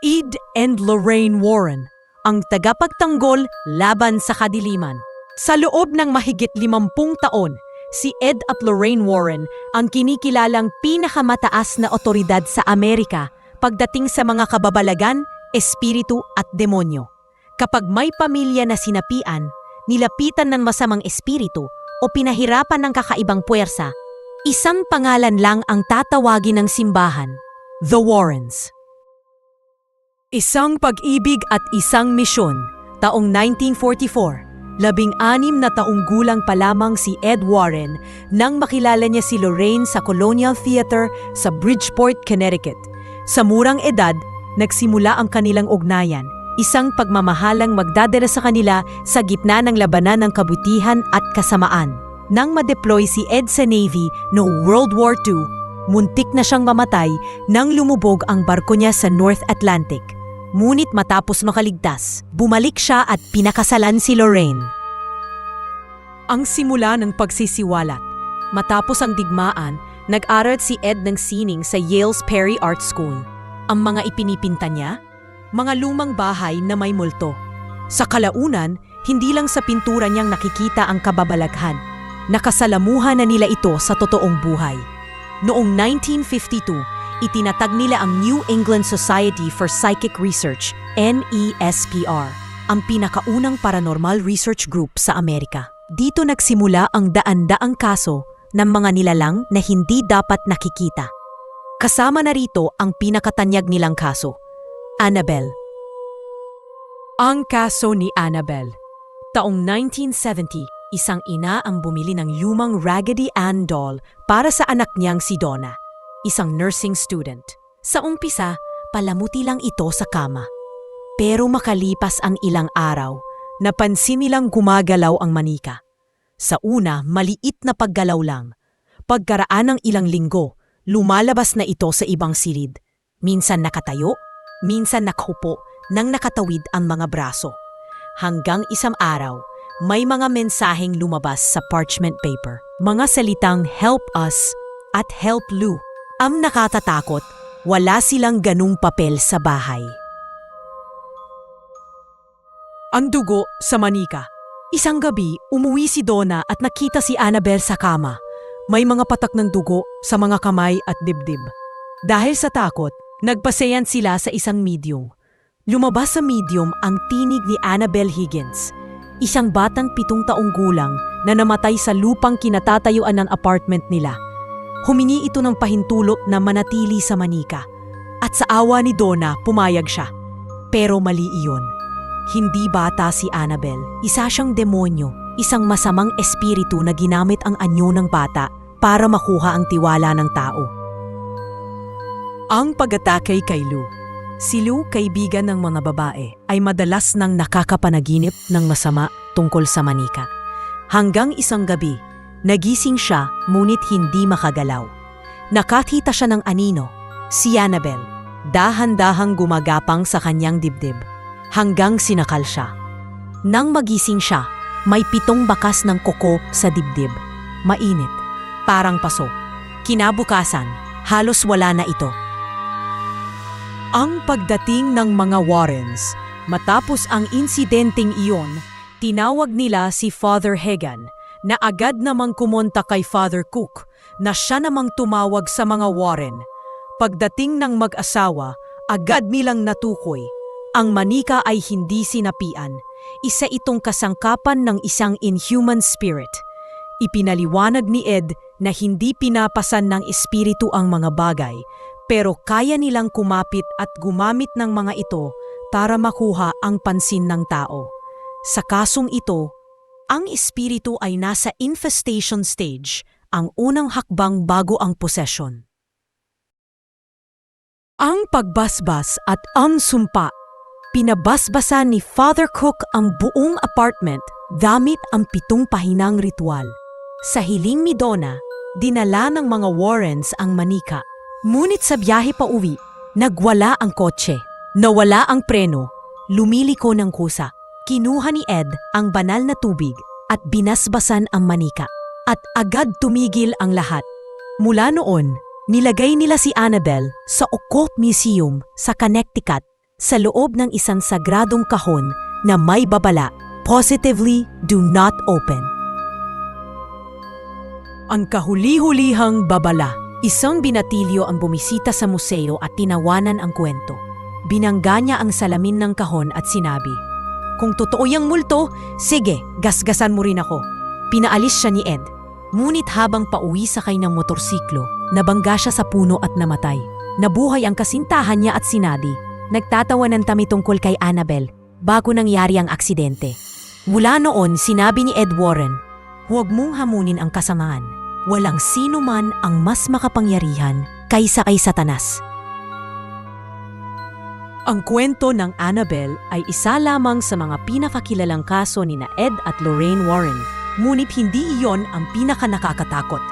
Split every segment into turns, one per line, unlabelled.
Ed and Lorraine Warren, ang tagapagtanggol laban sa kadiliman. Sa loob ng mahigit limampung taon, si Ed at Lorraine Warren ang kinikilalang pinakamataas na otoridad sa Amerika pagdating sa mga kababalagan, espiritu at demonyo. Kapag may pamilya na sinapian, nilapitan ng masamang espiritu o pinahirapan ng kakaibang puwersa, isang pangalan lang ang tatawagin ng simbahan, The Warrens. Isang pag-ibig at isang misyon, taong 1944. Labing-anim na taong gulang pa lamang si Ed Warren nang makilala niya si Lorraine sa Colonial Theater sa Bridgeport, Connecticut. Sa murang edad, nagsimula ang kanilang ugnayan, isang pagmamahalang magdadala sa kanila sa gitna ng labanan ng kabutihan at kasamaan. Nang ma-deploy si Ed sa Navy noong World War II, muntik na siyang mamatay nang lumubog ang barko niya sa North Atlantic. Ngunit matapos makaligtas, bumalik siya at pinakasalan si Lorraine. Ang simula ng pagsisiwalat. Matapos ang digmaan, nag-aral si Ed ng sining sa Yale's Perry Art School. Ang mga ipinipinta niya? Mga lumang bahay na may multo. Sa kalaunan, hindi lang sa pintura niyang nakikita ang kababalaghan. Nakasalamuhan na nila ito sa totoong buhay. Noong 1952, itinatag nila ang New England Society for Psychic Research, NESPR, ang pinakaunang paranormal research group sa Amerika. Dito nagsimula ang daan-daang kaso ng mga nilalang na hindi dapat nakikita. Kasama na rito ang pinakatanyag nilang kaso, Annabelle. Ang kaso ni Annabelle. Taong 1970, isang ina ang bumili ng lumang Raggedy Ann doll para sa anak niyang si Donna isang nursing student. Sa umpisa, palamuti lang ito sa kama. Pero makalipas ang ilang araw, napansin nilang gumagalaw ang manika. Sa una, maliit na paggalaw lang. Pagkaraan ng ilang linggo, lumalabas na ito sa ibang silid. Minsan nakatayo, minsan nakhupo, nang nakatawid ang mga braso. Hanggang isang araw, may mga mensaheng lumabas sa parchment paper. Mga salitang help us at help Lou. Am nakatatakot, wala silang ganung papel sa bahay. Ang dugo sa manika. Isang gabi, umuwi si Donna at nakita si Annabelle sa kama. May mga patak ng dugo sa mga kamay at dibdib. Dahil sa takot, nagpasayan sila sa isang medium. Lumabas sa medium ang tinig ni Annabelle Higgins, isang batang pitong taong gulang na namatay sa lupang kinatatayuan ng apartment nila. Humingi ito ng pahintulot na manatili sa manika. At sa awa ni Donna, pumayag siya. Pero mali iyon. Hindi bata si Annabelle. Isa siyang demonyo, isang masamang espiritu na ginamit ang anyo ng bata para makuha ang tiwala ng tao. Ang pag-atake kay Lou. Si Lou, kaibigan ng mga babae, ay madalas nang nakakapanaginip ng masama tungkol sa manika. Hanggang isang gabi, Nagising siya ngunit hindi makagalaw. Nakakita siya ng anino, si Annabelle, dahan-dahang gumagapang sa kanyang dibdib, hanggang sinakal siya. Nang magising siya, may pitong bakas ng kuko sa dibdib. Mainit, parang paso. Kinabukasan, halos wala na ito. Ang pagdating ng mga Warrens, matapos ang insidenteng iyon, tinawag nila si Father Hagan, na agad namang kumonta kay Father Cook na siya namang tumawag sa mga Warren. Pagdating ng mag-asawa, agad nilang natukoy. Ang manika ay hindi sinapian. Isa itong kasangkapan ng isang inhuman spirit. Ipinaliwanag ni Ed na hindi pinapasan ng espiritu ang mga bagay, pero kaya nilang kumapit at gumamit ng mga ito para makuha ang pansin ng tao. Sa kasong ito, ang espiritu ay nasa infestation stage, ang unang hakbang bago ang possession. Ang pagbasbas at ang sumpa, pinabasbasan ni Father Cook ang buong apartment gamit ang pitong pahinang ritual. Sa hiling ni Donna, dinala ng mga Warrens ang manika. Ngunit sa biyahe pa uwi, nagwala ang kotse, nawala ang preno, lumiliko ng kusa. Kinuha ni Ed ang banal na tubig at binasbasan ang manika. At agad tumigil ang lahat. Mula noon, nilagay nila si Annabelle sa Occult Museum sa Connecticut sa loob ng isang sagradong kahon na may babala, positively do not open. Ang kahuli-hulihang babala. Isang binatilyo ang bumisita sa museo at tinawanan ang kwento. Binangga niya ang salamin ng kahon at sinabi, Kung totoo yung multo, sige, gasgasan mo rin ako. Pinaalis siya ni Ed. Ngunit habang pauwi sakay ng motorsiklo, nabangga siya sa puno at namatay. Nabuhay ang kasintahan niya at sinadi. Nagtatawanan kami tungkol kay Annabel bago nangyari ang aksidente. Mula noon, sinabi ni Ed Warren, Huwag mong hamunin ang kasamaan. Walang sino man ang mas makapangyarihan kaysa kay Satanas. Ang kwento ng Annabel ay isa lamang sa mga pinakakilalang kaso ni na Ed at Lorraine Warren, ngunit hindi iyon ang pinakanakakatakot.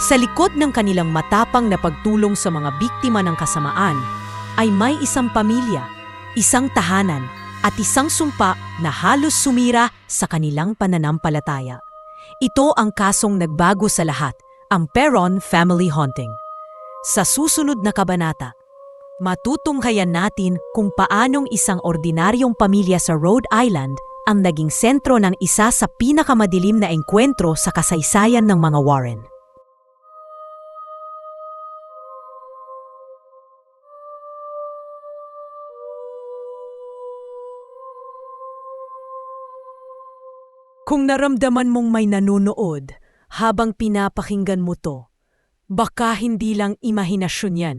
Sa likod ng kanilang matapang na pagtulong sa mga biktima ng kasamaan, ay may isang pamilya, isang tahanan, at isang sumpa na halos sumira sa kanilang pananampalataya. Ito ang kasong nagbago sa lahat, ang Peron Family Haunting. Sa susunod na kabanata, matutunghayan natin kung paanong isang ordinaryong pamilya sa Rhode Island ang naging sentro ng isa sa pinakamadilim na engkwentro sa kasaysayan ng mga Warren. Kung naramdaman mong may nanonood habang pinapakinggan mo to, baka hindi lang imahinasyon yan.